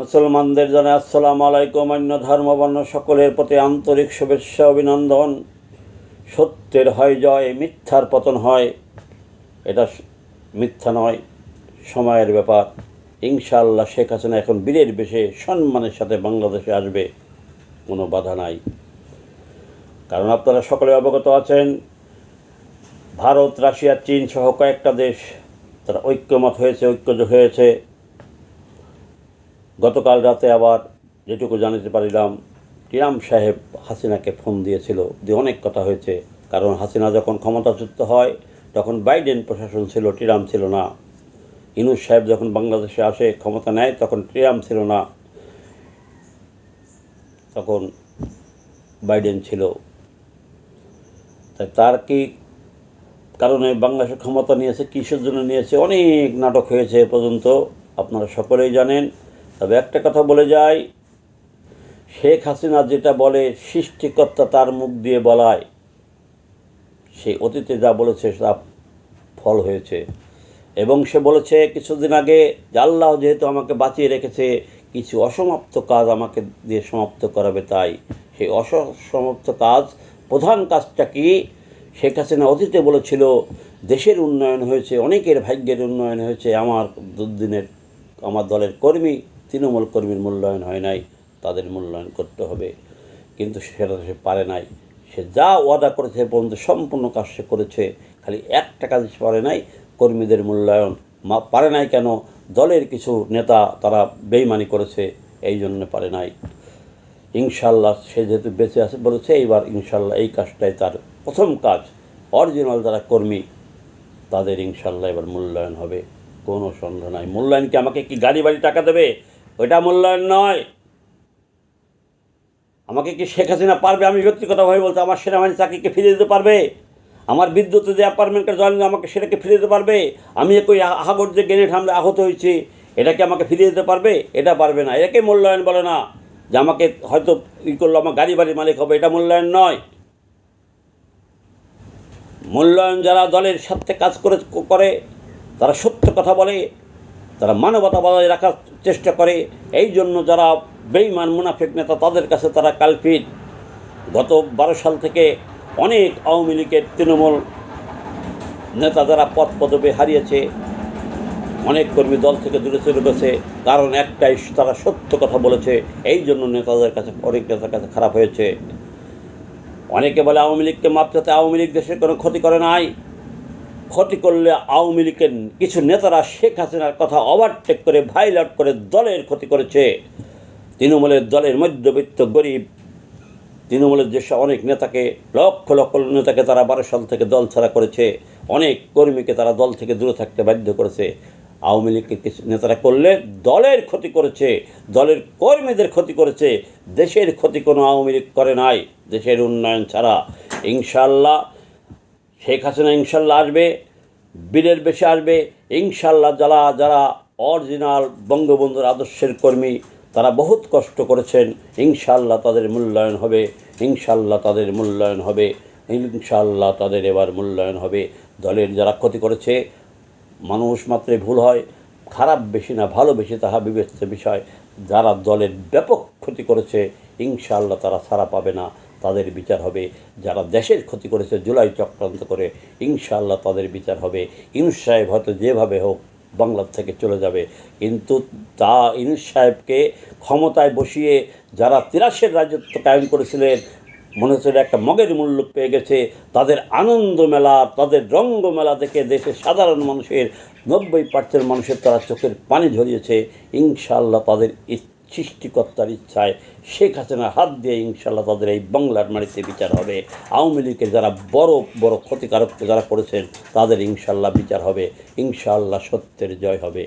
মুসলমানদের জানাই আসসালামু আলাইকুম, অন্য ধর্মবর্ণ সকলের প্রতি আন্তরিক শুভেচ্ছা, অভিনন্দন। সত্যের হয় জয়, মিথ্যার পতন হয়। এটা মিথ্যা নয়, সময়ের ব্যাপার। ইনশাআল্লাহ শেখ হাসিনা এখন বীরের বেশে সম্মানের সাথে বাংলাদেশে আসবে, কোনো বাধা নাই। কারণ আপনারা সকলে অবগত আছেন, ভারত, রাশিয়া, চীন সহ কয়েকটা দেশ, তারা ঐক্যমত হয়েছে ঐক্যজ হয়েছে। গতকাল রাতে আবার যেটুকু জানিতে পারিলাম টিরাম সাহেব হাসিনাকে ফোন দিয়েছিল। দিয়ে অনেক কথা হয়েছে। কারণ হাসিনা যখন ক্ষমতাচ্যুত হয়, তখন বাইডেন প্রশাসন ছিল, টিরাম ছিল না। ইনুস সাহেব যখন বাংলাদেশে আসে, ক্ষমতা নেয়, তখন টিরাম ছিল না। তখন বাইডেন ছিল। তাই তার কি কারণে বাংলাদেশের ক্ষমতা নিয়েছে, কিসের জন্য নিয়েছে, অনেক নাটক হয়েছে এ পর্যন্ত, আপনারা সকলেই জানেন। তবে একটা কথা বলে যাই, শেখ হাসিনা যেটা বলে, সৃষ্টিকর্তা তার মুখ দিয়ে বলায়। সে অতীতে যা বলেছে তা ফল হয়েছে। এবং সে বলেছে কিছুদিন আগে যে আল্লাহ যেহেতু আমাকে বাঁচিয়ে রেখেছে, কিছু অসমাপ্ত কাজ আমাকে দিয়ে সমাপ্ত করাবে তাই। সেই অসমাপ্ত কাজ, প্রধান কাজটা কি? শেখ হাসিনা অতীতে বলেছিল, দেশের উন্নয়ন হয়েছে, অনেকের ভাগ্যের উন্নয়ন হয়েছে, আমার দুদিনের, আমার দলের কর্মী তৃণমূল কর্মীর মূল্যায়ন হয় নাই, তাদের মূল্যায়ন করতে হবে। কিন্তু সেটা সে পারে নাই। সে যা ওয়াদা করেছে পর্যন্ত সম্পূর্ণ কাজ সে করেছে। খালি একটা কাজ পারে নাই, কর্মীদের মূল্যায়ন। মা, পারে নাই কেন? দলের কিছু নেতা তারা বেইমানি করেছে, এই জন্য পারে নাই। ইনশাল্লাহ সে যেহেতু বেঁচে আছে বলেছে, এইবার ইনশাল্লাহ এই কাজটাই তার প্রথম কাজ। অরিজিনাল যারা কর্মী, তাদের ইনশাল্লাহ এবার মূল্যায়ন হবে। কোনো সন্দেহ নাই। মূল্যায়ন কি আমাকে কি গাড়ি বাড়ি টাকা দেবে? ওইটা মূল্যায়ন নয়। আমাকে কি শেখ হাসিনা পারবে? আমি ব্যক্তিগতভাবে বলতে, আমার সেনাবাহিনী চাকরিকে ফিরিয়ে দিতে পারবে? আমার বিদ্যুতে যে অ্যাপার্টমেন্টে জয়েন আমাকে সেটাকে ফিরিয়ে দিতে পারবে? আমি একই আহাগর যে গ্রেনেড হামলে আহত হয়েছি এটাকে আমাকে ফিরিয়ে দিতে পারবে? এটা পারবে না। এটাকে মূল্যায়ন বলে না। যে আমাকে হয়তো ই করল, আমার গাড়ি বাড়ির মালিক হবে, এটা মূল্যায়ন নয়। মূল্যায়ন যারা দলের সাথে কাজ করে করে, তারা সত্য কথা বলে। তারা মানবতা বজায় রাখার চেষ্টা করে এই জন্য যারা বেইমান মুনাফিক নেতা, তাদের কাছে তারা কালপিট। গত বারো সাল থেকে অনেক আওয়ামী লীগের তৃণমূল নেতা যারা পদ পদবি হারিয়েছে, অনেক কর্মী দল থেকে দূরে চলে গেছে, কারণ একটাই, তারা সত্য কথা বলেছে এই জন্য নেতাদের কাছে, অনেক নেতার কাছে খারাপ হয়েছে। অনেকে বলে আওয়ামী লীগকে মাপতে আওয়ামী লীগ দেশের কোনো ক্ষতি করে নাই। ক্ষতি করলে আওয়ামী লীগের কিছু নেতারা শেখ হাসিনার কথা ওভারটেক করে ভাইলাট করে দলের ক্ষতি করেছে। তৃণমূলের দলের মধ্যবিত্ত গরিব, তৃণমূলের যেসব অনেক নেতাকে, লক্ষ লক্ষ নেতাকে তারা বারো সাল থেকে দল ছাড়া করেছে, অনেক কর্মীকে তারা দল থেকে দূরে থাকতে বাধ্য করেছে। আওয়ামী লীগকে কিছু নেতারা করলে দলের ক্ষতি করেছে, দলের কর্মীদের ক্ষতি করেছে। দেশের ক্ষতি কোনো আওয়ামী লীগ করে নাই, দেশের উন্নয়ন ছাড়া। ইনশাল্লাহ শেখ হাসিনা ইনশাল্লাহ আসবে, বীরের বেশে আসবে। ইনশাল্লাহ যারা যারা অরিজিনাল বঙ্গবন্ধুর আদর্শের কর্মী, তারা বহুত কষ্ট করেছেন। ইনশাল্লাহ তাদের মূল্যায়ন হবে, ইনশাল্লাহ তাদের মূল্যায়ন হবে, ইনশাল্লাহ তাদের এবার মূল্যায়ন হবে। দলের যারা ক্ষতি করেছে, মানুষ মাত্রে ভুল হয়, খারাপ বেশি না, ভালো বেশি, তাহা বিবেচ্য বিষয়। যারা দলের ব্যাপক ক্ষতি করেছে ইনশাআল্লাহ তারা ছাড়া পাবে না। তাদের বিচার হবে। যারা দেশের ক্ষতি করেছে জুলাই চক্রান্ত করে, ইনশাআল্লাহ তাদের বিচার হবে। ইনুস সাহেব হয়তো যেভাবে হোক বাংলার থেকে চলে যাবে। কিন্তু তা ইনুস সাহেবকে ক্ষমতায় বসিয়ে যারা তিরাশের রাজত্ব কায়েম করেছিলেন, মনে হচ্ছিল একটা মগের মূল্য পেয়ে গেছে। তাদের আনন্দ মেলা, তাদের রঙ্গ মেলা দেখে দেশের সাধারণ মানুষের নব্বই পার্সেন্ট মানুষের তারা চোখের পানি ঝরিয়েছে। ইনশাআল্লাহ তাদের সৃষ্টিকর্তার ইচ্ছায় শেখ হাসিনার হাত দিয়ে ইনশাল্লাহ তাদের এই বাংলার মাটিতে বিচার হবে। আওয়ামী লীগের যারা বড় বড় ক্ষতিকারক যারা করেছেন, তাদের ইনশাল্লাহ বিচার হবে। ইনশাল্লাহ সত্যের জয় হবে।